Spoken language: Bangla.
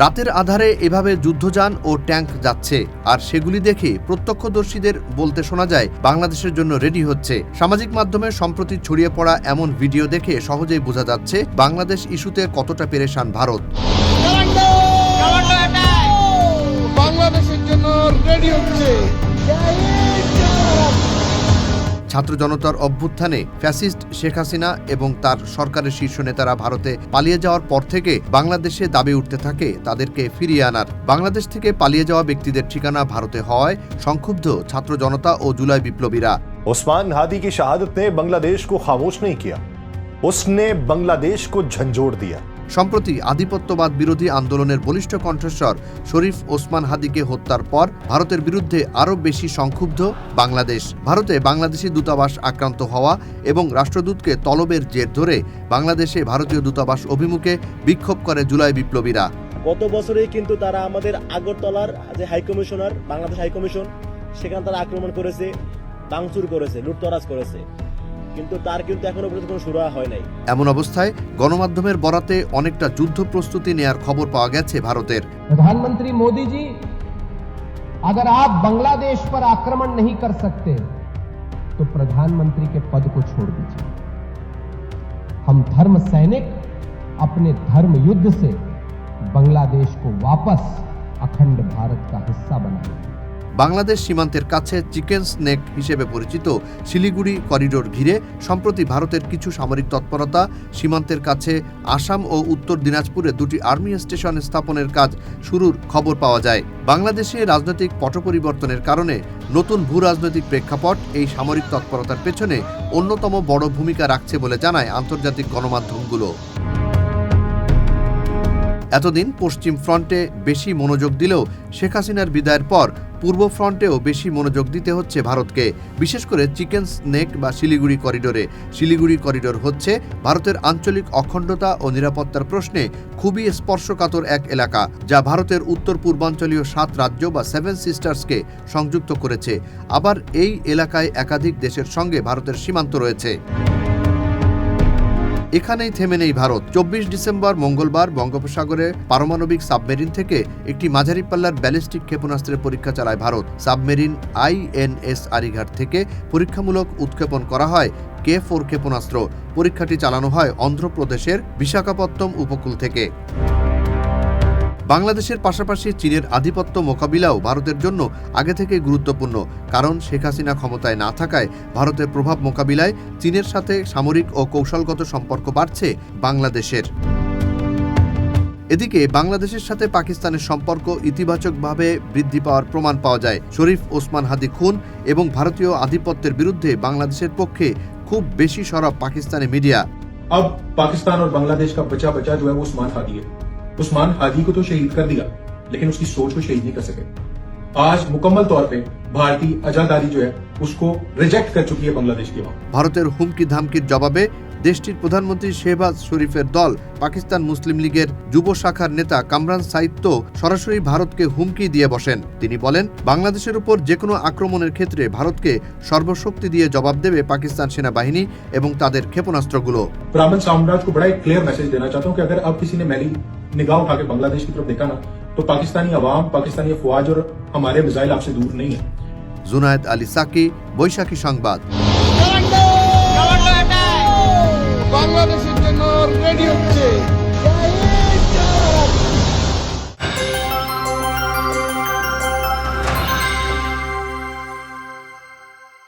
রাতের আধারে এভাবে যুদ্ধযান ও ট্যাঙ্ক যাচ্ছে, আর সেগুলি দেখে প্রত্যক্ষদর্শীদের বলতে শোনা যায়, বাংলাদেশের জন্য রেডি হচ্ছে। সামাজিক মাধ্যমে সম্প্রতি ছড়িয়ে পড়া এমন ভিডিও দেখে সহজেই বোঝা যাচ্ছে, বাংলাদেশ ইস্যুতে কতটা পেরেশান ভারত। ছাত্র জনতার অভ্যুত্থানে ফ্যাসিস্ট শেখ হাসিনা এবং তার সরকারের শীর্ষ নেতারা ভারতে পালিয়ে যাওয়ার পর থেকে বাংলাদেশে দাবি উঠতে থাকে তাদেরকে ফিরিয়ে আনার বাংলাদেশ থেকে পালিয়ে যাওয়া ব্যক্তিদের ঠিকানা ভারতে হওয়ায় সংক্ষুব্ধ ছাত্র জনতা ও জুলাই বিপ্লবীরা उस्मान हादी की शहादत ने बांग्लादेश को खामोश नहीं किया उसने बांग्लादेश को झंझोड़ दिया সম্প্রতি আধিপত্যবাদ বিরোধী আন্দোলনের বলিষ্ঠ কণ্ঠস্বর শরীফ ওসমান হাদিকে হত্যার পর ভারতের বিরুদ্ধে আরও বেশি সংক্ষুব্ধ বাংলাদেশ। ভারতে বাংলাদেশি দূতাবাস আক্রান্ত হওয়া এবং রাষ্ট্রদূতকে তলবের জের ধরে বাংলাদেশে ভারতীয় দূতাবাস অভিমুখে বিক্ষোভ করে জুলাই বিপ্লবীরা। গত বছরেই কিন্তু তারা আমাদের আগরতলার যে হাইকমিশনার বাংলাদেশ হাইকমিশন সেখানে তারা আক্রমণ করেছে, ভাঙচুর করেছে, লুটতরাজ করেছে। কিন্তু তার কিন্তু এখনো পর্যন্ত কোনো সুরা হয় নাই এমন অবস্থায় গণমাধ্যমের বরাতে অনেকটা যুদ্ধ প্রস্তুতি নেয়ার খবর পাওয়া গেছে ভারতের प्रधानमंत्री मोदी जी अगर आप बांग्लादेश पर आक्रमण नहीं कर सकते तो प्रधानमंत्री के पद को छोड़ दीजिए हम धर्म सैनिक अपने धर्म युद्ध से बांग्लादेश को वापस अखंड भारत का हिस्सा बनाएंगे বাংলাদেশ সীমান্তের কাছে চিকেন স্নেক হিসেবে পরিচিত শিলিগুড়ি করিডোর ঘিরে, সম্প্রতি ভারতের কিছু সামরিক তৎপরতা, সীমান্তের কাছে আসাম ও উত্তর দিনাজপুরে দুটি আর্মি স্টেশন স্থাপনের কাজ শুরুর খবর পাওয়া যায়। বাংলাদেশে রাজনৈতিক পট পরিবর্তনের কারণে নতুন ভূ রাজনৈতিক প্রেক্ষাপট এই সামরিক তৎপরতার পেছনে অন্যতম বড় ভূমিকা রাখছে বলে জানায় আন্তর্জাতিক গণমাধ্যমগুলো। এতদিন পশ্চিম ফ্রন্টে বেশি মনোযোগ দিলেও শেখ হাসিনার বিদায়ের পর পূর্ব ফ্রন্টেও বেশি মনোযোগ দিতে হচ্ছে ভারতকে, বিশেষ করে চিকেন স্নেক বা শিলিগুড়ি করিডোরে। শিলিগুড়ি করিডোর হচ্ছে ভারতের আঞ্চলিক অখণ্ডতা ও নিরাপত্তার প্রশ্নে খুবই স্পর্শকাতর এক এলাকা, যা ভারতের উত্তর পূর্বাঞ্চলীয় সাত রাজ্য বা সেভেন সিস্টার্সকে সংযুক্ত করেছে। আবার এই এলাকায় একাধিক দেশের সঙ্গে ভারতের সীমান্ত রয়েছে। এখানেই থেমে নেই ভারত। চব্বিশ ডিসেম্বর মঙ্গলবার বঙ্গোপসাগরে পারমাণবিক সাবমেরিন থেকে একটি মাঝারি পাল্লার ব্যালিস্টিক ক্ষেপণাস্ত্রের পরীক্ষা চালায় ভারত। সাবমেরিন আইএনএস আরিঘাট থেকে পরীক্ষামূলক উৎক্ষেপণ করা হয় কে ফোর ক্ষেপণাস্ত্র। পরীক্ষাটি চালানো হয় অন্ধ্রপ্রদেশের বিশাখাপত্তম উপকূল থেকে। বাংলাদেশের পাশাপাশি চীনের আধিপত্য মোকাবিলাও ভারতের জন্য আগে থেকেই গুরুত্বপূর্ণ কারণ শেখ হাসিনা ক্ষমতায় না থাকায় ভারতের প্রভাব মোকাবিলায় চীনের সাথে সামরিক ও কৌশলগত সম্পর্ক বাড়ছে বাংলাদেশের এদিকে বাংলাদেশের সাথে পাকিস্তানের সম্পর্ক ইতিবাচকভাবে বৃদ্ধি পাওয়ার প্রমাণ পাওয়া যায় শরীফ ওসমান হাদি খুন এবং ভারতীয় আধিপত্যের বিরুদ্ধে বাংলাদেশের পক্ষে খুব বেশি সরব পাকিস্তানি মিডিয়া अब पाकिस्तान और बांग्लादेश का बचा बचा जो है वो उस्मान हादी है उस्मान हादी को तो शहीद कर दिया लेकिन उसकी सोच को शहीद नहीं कर सके आज मुकम्मल तौर पे भारतीय आजादारी जो है उसको रिजेक्ट कर चुकी है बांग्लादेश की आवाम ভারতের হুমকি ধামকির জবাবে দেশটির প্রধানমন্ত্রী শেহবাজ শরীফের দল পাকিস্তান মুসলিম লীগের যুব শাখার নেতা কামরান সাইদ তো সরাসরি ভারতকে হুমকি দিয়ে বসেন তিনি বলেন বাংলাদেশের উপর যে কোনো আক্রমণের ক্ষেত্রে ভারতকে সর্বশক্তি দিয়ে জবাব দেবে পাকিস্তান সেনাবাহিনী এবং তাদের ক্ষেপণাস্ত্রগুলো ब्राह्मण साम्राज्य को बड़ा एक क्लियर मैसेज देना चाहता हूँ कि अगर अब किसी ने मैली निगाह उठा के बांग्लादेश की तरफ देखा ना तो पाकिस्तानी अवाम पाकिस्तानी अफवाज और हमारे मिसाइल आपसे दूर नहीं है জুনায়েদ আলী সাকি বৈশাখী সংবাদ কমান্ডো বাংলাদেশের জন্য রেডিও